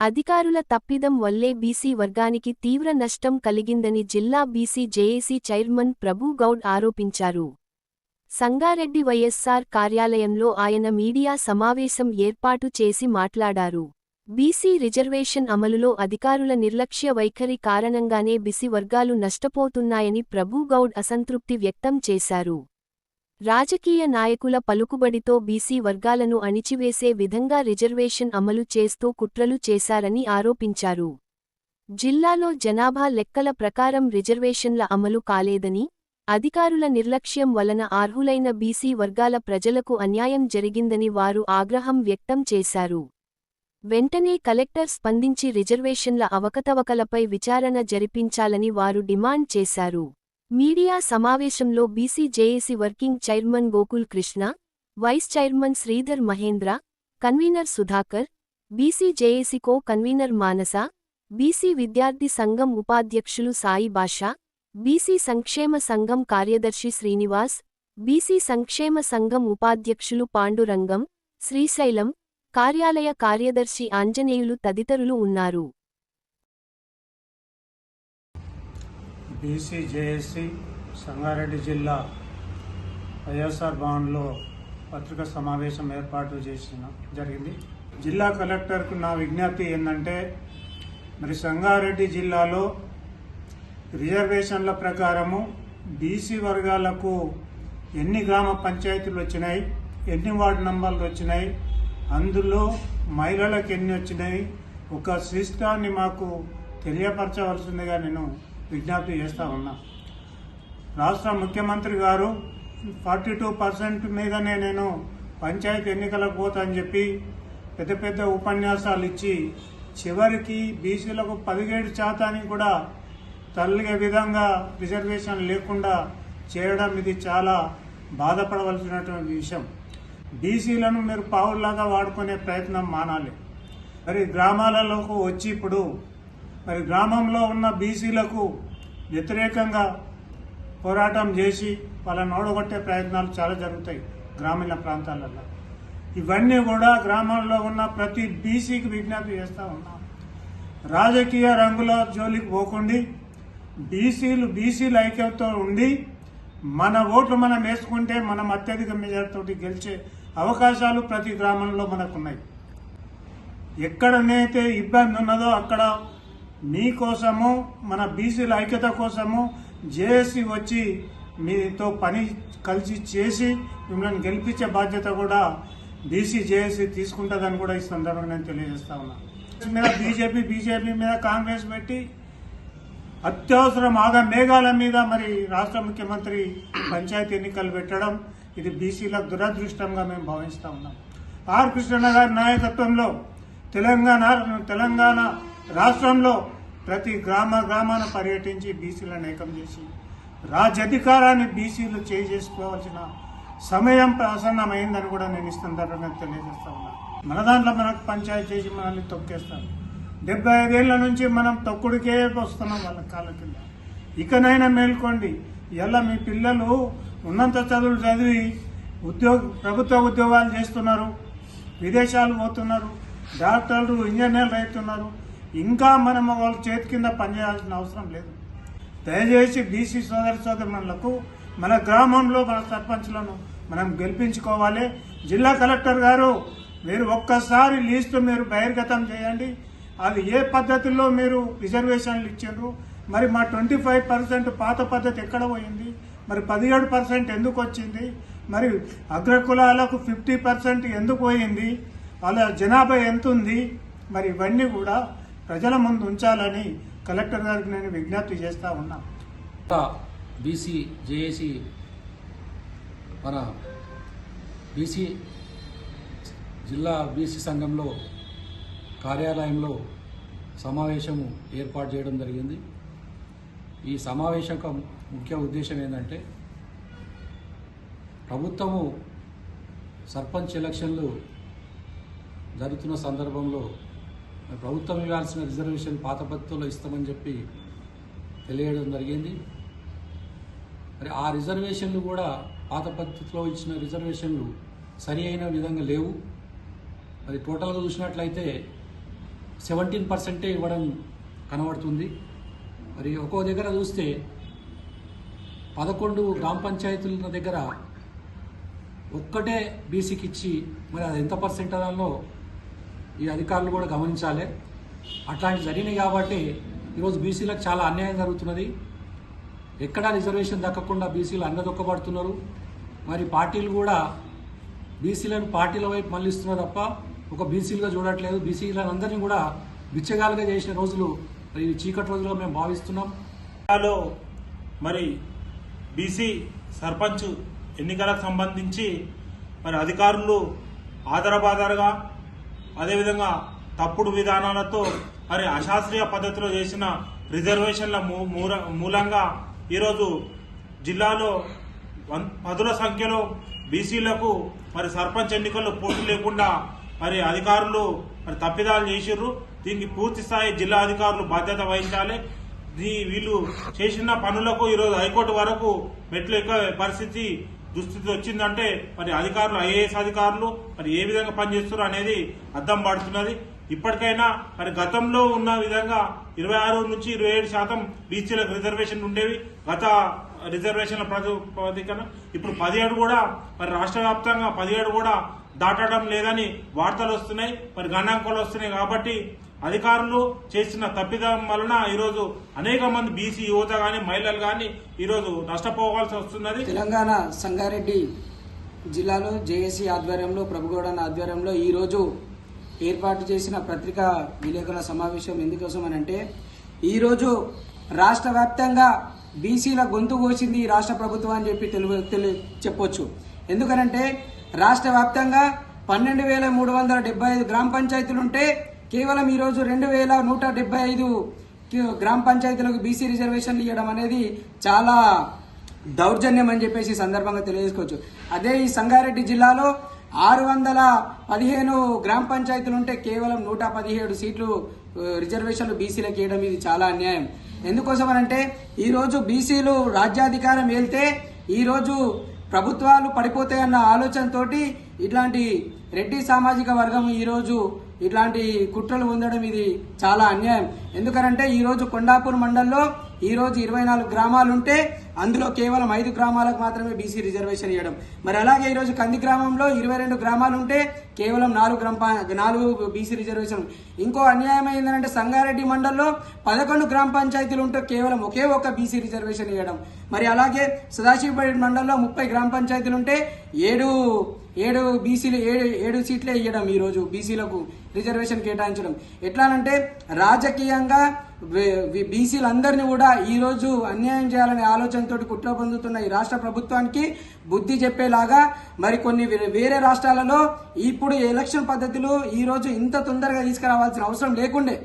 అధికారుల తప్పిదం వల్లే బీసీ వర్గానికి తీవ్ర నష్టం కలిగిందని జిల్లా BC JAC chairman Prabhu Goud ఆరోపించారు. సంగారెడ్డి వైఎస్సార్ కార్యాలయంలో ఆయన మీడియా సమావేశం ఏర్పాటు చేసి మాట్లాడారు. బీసీ రిజర్వేషన్ అమలులో అధికారుల నిర్లక్ష్య వైఖరి కారణంగానే బిసి వర్గాలు నష్టపోతున్నాయని ప్రభు గౌడ్ అసంతృప్తి వ్యక్తం చేశారు. రాజకీయ నాయకుల పలుకుబడితో బీసీ వర్గాలను అణిచివేసే విధంగా రిజర్వేషన్ అమలు చేస్తూ కుట్రలు చేశారని ఆరోపించారు. జిల్లాలో జనాభా లెక్కల ప్రకారం రిజర్వేషన్ల అమలు కాలేదని అధికారుల నిర్లక్ష్యం వలన అర్హులైన బీసీ వర్గాల ప్రజలకు అన్యాయం జరిగిందని వారు ఆగ్రహం వ్యక్తం చేశారు. వెంటనే కలెక్టర్ స్పందించి రిజర్వేషన్ల అవకతవకలపై విచారణ జరిపించాలని వారు డిమాండ్ చేశారు. మీడియా సమావేశంలో BC JAC working chairman Gokul Krishna vice chairman Sridhar Mahendra convener Sudhakar BC JAC co convener Manasa BC విద్యార్థి సంఘం ఉపాధ్యక్షులు సాయి బాషా బీసీ సంక్షేమ సంఘం కార్యదర్శి శ్రీనివాస్ బీసీ సంక్షేమ సంఘం ఉపాధ్యక్షులు పాండురంగం శ్రీశైలం కార్యాలయ కార్యదర్శి ఆంజనేయులు తదితరులు ఉన్నారు. బీసీ జేఏసీ సంగారెడ్డి జిల్లా వైఎస్ఆర్ భవన్లో పత్రికా సమావేశం ఏర్పాటు చేసిన జరిగింది. జిల్లా కలెక్టర్కు నా విజ్ఞప్తి ఏంటంటే మరి సంగారెడ్డి జిల్లాలో రిజర్వేషన్ల ప్రకారము బీసీ వర్గాలకు ఎన్ని గ్రామ పంచాయతీలు వచ్చినాయి ఎన్ని వార్డు నంబర్లు వచ్చినాయి అందులో మహిళలకు ఎన్ని వచ్చినాయి ఒక సిస్టాన్ని మాకు తెలియపరచవలసిందిగా నేను విజ్ఞప్తి చేస్తా ఉన్నా. రాష్ట్ర ముఖ్యమంత్రి గారు ఫార్టీ టూ పర్సెంట్ మీదనే నేను పంచాయతీ ఎన్నికలకు పోతా అని చెప్పి పెద్ద పెద్ద ఉపన్యాసాలు ఇచ్చి చివరికి బీసీలకు పదిహేడు శాతానికి కూడా తల్లిగే విధంగా రిజర్వేషన్ లేకుండా చేయడం ఇది చాలా బాధపడవలసినటువంటి విషయం. బీసీలను మీరు పావుల్లాగా వాడుకునే ప్రయత్నం మానాలి. మరి గ్రామాలలోకి వచ్చి ఇప్పుడు మరి గ్రామంలో ఉన్న బీసీలకు వ్యతిరేకంగా పోరాటం చేసి వాళ్ళని ఓడగొట్టే ప్రయత్నాలు చాలా జరుగుతాయి గ్రామీణ ప్రాంతాలలో ఇవన్నీ కూడా గ్రామాల్లో ఉన్న ప్రతి బీసీకి విజ్ఞప్తి చేస్తూ ఉన్నాం. రాజకీయ రంగుల జోలికి పోకుండి బీసీలు బీసీల ఐక్యంతో ఉండి మన ఓట్లు మనం వేసుకుంటే మనం అత్యధిక మెజార్టీతో గెలిచే అవకాశాలు ప్రతి గ్రామంలో మనకున్నాయి. ఎక్కడనైతే ఇబ్బంది ఉన్నదో అక్కడ మీకోసము మన బీసీల ఐక్యత కోసము జేఏసీ వచ్చి మీతో పని కలిసి చేసి మిమ్మల్ని గెలిపించే బాధ్యత కూడా బీసీ జేఏసీ తీసుకుంటుందని కూడా ఈ సందర్భంగా నేను తెలియజేస్తా ఉన్నాను మీద బీజేపీ బీజేపీ మీద కాంగ్రెస్ పెట్టి అత్యవసరం ఆగా మేఘాల మీద మరి రాష్ట్ర ముఖ్యమంత్రి పంచాయతీ ఎన్నికలు పెట్టడం ఇది బీసీలకు దురదృష్టంగా మేము భావిస్తూ ఉన్నాం. ఆర్ కృష్ణన్న గారి నాయకత్వంలో తెలంగాణ తెలంగాణ రాష్ట్రంలో ప్రతి గ్రామ గ్రామాన పర్యటించి బీసీలను ఏకం చేసి రాజ్యాధికారాన్ని బీసీలు చేసుకోవాల్సిన సమయం ప్రసన్నమైందని కూడా నేను ఈ సందర్భంగా తెలియజేస్తా ఉన్నా. మన దాంట్లో మనకు పంచాయతీ చేసి మనల్ని తొక్కేస్తాం డెబ్బై ఐదేళ్ళ నుంచి మనం తొక్కుడికే వస్తున్నాం వాళ్ళ కాళ్ళ కింద. ఇకనైనా మేల్కోండి ఇలా మీ పిల్లలు ఉన్నంత చదువులు చదివి ఉద్యోగ ప్రభుత్వ ఉద్యోగాలు చేస్తున్నారు విదేశాలు పోతున్నారు డాక్టర్లు ఇంజనీర్లు అవుతున్నారు ఇంకా మనం వాళ్ళ చేతి కింద పనిచేయాల్సిన అవసరం లేదు. దయచేసి బీసీ సోదర సోదరులకు మన గ్రామంలో మన సర్పంచ్లను మనం గెలిపించుకోవాలి. జిల్లా కలెక్టర్ గారు మీరు ఒక్కసారి లీస్టు మీరు బహిర్గతం చేయండి. అది ఏ పద్ధతిలో మీరు రిజర్వేషన్లు ఇచ్చారు మరి మా ట్వంటీ ఫైవ్ పర్సెంట్ పాత పద్ధతి ఎక్కడ పోయింది? మరి పదిహేడు పర్సెంట్ ఎందుకు వచ్చింది? మరి అగ్రకులాలకు ఫిఫ్టీ పర్సెంట్ ఎందుకు పోయింది? వాళ్ళ జనాభా ఎంత ఉంది మరి ఇవన్నీ కూడా ప్రజల ముందు ఉంచాలని కలెక్టర్ గారికి నేను విజ్ఞప్తి చేస్తా ఉన్నా. బీసీ జేఏసీ మన బీసీ జిల్లా బీసీ సంఘంలో కార్యాలయంలో సమావేశము ఏర్పాటు చేయడం జరిగింది. ఈ సమావేశం ముఖ్య ఉద్దేశం ఏంటంటే ప్రభుత్వము సర్పంచ్ ఎలక్షన్లు జరుగుతున్న సందర్భంలో ప్రభుత్వం ఇవ్వాల్సిన రిజర్వేషన్ పాత పద్ధతిలో ఇస్తామని చెప్పి తెలియడం జరిగింది. మరి ఆ రిజర్వేషన్లు కూడా పాత పద్ధతిలో ఇచ్చిన రిజర్వేషన్లు సరి అయిన విధంగా లేవు. మరి టోటల్గా చూసినట్లయితే సెవెంటీన్ పర్సెంటే ఇవ్వడం కనబడుతుంది. మరి ఒక్కో దగ్గర చూస్తే పదకొండు గ్రామ పంచాయతీల దగ్గర ఒక్కటే బీసీకి ఇచ్చి మరి అది ఎంత పర్సెంట్ అదాలో ఈ అధికారులు కూడా గమనించాలి. అట్లాంటి జరిగినాయి కాబట్టి ఈరోజు బీసీలకు చాలా అన్యాయం జరుగుతున్నది. ఎక్కడా రిజర్వేషన్ దక్కకుండా బీసీలు అంగదొక్కబడుతున్నారు మరి పార్టీలు కూడా బీసీలను పార్టీల వైపు మళ్ళిస్తున్నారు తప్ప ఒక బీసీలుగా చూడట్లేదు. బీసీలను అందరినీ కూడా బిచ్చగాలుగా చేసిన రోజులు మరి చీకటి రోజులుగా మేము భావిస్తున్నాం. జిల్లాలో మరి బీసీ సర్పంచ్ ఎన్నికలకు సంబంధించి మరి అధికారులు ఆధారబాధారుగా అదేవిధంగా తప్పుడు విధానాలతో మరి అశాస్త్రీయ పద్ధతిలో చేసిన రిజర్వేషన్ల మూ- మూలంగా ఈరోజు జిల్లాలో వన్- పదుల సంఖ్యలో బీసీలకు మరి సర్పంచ్ ఎన్నికల్లో పోటీ లేకుండా మరి అధికారులు మరి తప్పిదాలు చేసిర్రు. దీనికి పూర్తి స్థాయి జిల్లా అధికారులు బాధ్యత వహించాలి. దీ వీళ్ళు చేసిన పనులకు ఈరోజు హైకోర్టు వరకు మెట్లు ఎక్క పరిస్థితి దుస్థితి వచ్చిందంటే మరి అధికారులు ఐఏఎస్ అధికారులు మరి ఏ విధంగా పనిచేస్తున్నారు అనేది అర్థం పడుతున్నది. ఇప్పటికైనా మరి గతంలో ఉన్న విధంగా ఇరవై ఆరు నుంచి ఇరవై ఏడు శాతం బీసీలకు రిజర్వేషన్ ఉండేవి. గత రిజర్వేషన్ల ప్రాతిపదికన ఇప్పుడు పదిహేడు కూడా మరి రాష్ట్ర వ్యాప్తంగా పదిహేడు కూడా దాటడం లేదని వార్తలు వస్తున్నాయి. మరి గణాంకాలు వస్తున్నాయి కాబట్టి అధికారులు చేసిన తప్పిదం వలన ఈరోజు అనేక మంది బీసీ యువత కానీ మహిళలు కానీ ఈరోజు నష్టపోవాల్సి వస్తున్నది. తెలంగాణ సంగారెడ్డి జిల్లాలో జేఏసీ ఆధ్వర్యంలో ప్రభుగౌడన్ ఆధ్వర్యంలో ఈరోజు ఏర్పాటు చేసిన పత్రికా విలేకరుల సమావేశం ఎందుకోసం అని అంటే ఈరోజు రాష్ట్ర వ్యాప్తంగా బీసీల గొంతు కోసింది ఈ రాష్ట్ర ప్రభుత్వం అని చెప్పి తెలుగు తెలు చెప్పొచ్చు. ఎందుకనంటే రాష్ట్ర వ్యాప్తంగా పన్నెండు వేల మూడు వందల డెబ్బై ఐదు గ్రామ పంచాయతీలు ఉంటే కేవలం ఈరోజు రెండు వేల నూట డెబ్బై ఐదు గ్రామ పంచాయతీలకు బీసీ రిజర్వేషన్లు ఇవ్వడం అనేది చాలా దౌర్జన్యం అని చెప్పేసి సందర్భంగా తెలియజేసుకోవచ్చు. అదే ఈ సంగారెడ్డి జిల్లాలో ఆరు వందల పదిహేను గ్రామ పంచాయతీలు ఉంటే కేవలం నూట పదిహేడు సీట్లు రిజర్వేషన్లు బీసీలకు ఇవ్వడం ఇది చాలా అన్యాయం. ఎందుకోసం అంటే ఈరోజు బీసీలు రాజ్యాధికారం వెళ్తే ఈరోజు ప్రభుత్వాలు పడిపోతాయన్న ఆలోచనతోటి ఇట్లాంటి రెడ్డి సామాజిక వర్గం ఈరోజు ఇట్లాంటి కుట్రలు పొందడం ఇది చాలా అన్యాయం. ఎందుకనంటే ఈరోజు కొండాపూర్ మండలంలో ఈరోజు ఇరవై నాలుగు గ్రామాలు ఉంటే అందులో కేవలం ఐదు గ్రామాలకు మాత్రమే బీసీ రిజర్వేషన్ ఇవ్వడం. మరి అలాగే ఈరోజు కంది గ్రామంలో ఇరవై రెండు గ్రామాలు ఉంటే కేవలం నాలుగు గ్రామ నాలుగు బీసీ రిజర్వేషన్ ఇంకో అన్యాయం ఏంటంటే సంగారెడ్డి మండలంలో పదకొండు గ్రామ పంచాయతీలు ఉంటే కేవలం ఒకే ఒక బీసీ రిజర్వేషన్ ఇవ్వడం. మరి అలాగే సదాశివపేట మండలంలో ముప్పై గ్రామ పంచాయతీలు ఉంటే ఏడు ఏడు బీసీలు ఏడు ఏడు సీట్లే ఇవ్వడం ఈరోజు బీసీలకు రిజర్వేషన్ కేటాయించడం. ఎట్లానంటే రాజకీయంగా బీసీలందరినీ కూడా ఈరోజు అన్యాయం చేయాలనే ఆలోచన ఉద్దేశంతో కుట్ర పొందుతున్న ఈ రాష్ట్ర ప్రభుత్వానికి బుద్ధి చెప్పేలాగా మరి కొన్ని వేరే రాష్ట్రాలలో ఇప్పుడు ఎలక్షన్ పద్ధతులు ఈ రోజు ఇంత తొందరగా తీసుకురావాల్సిన అవసరం లేకుండే.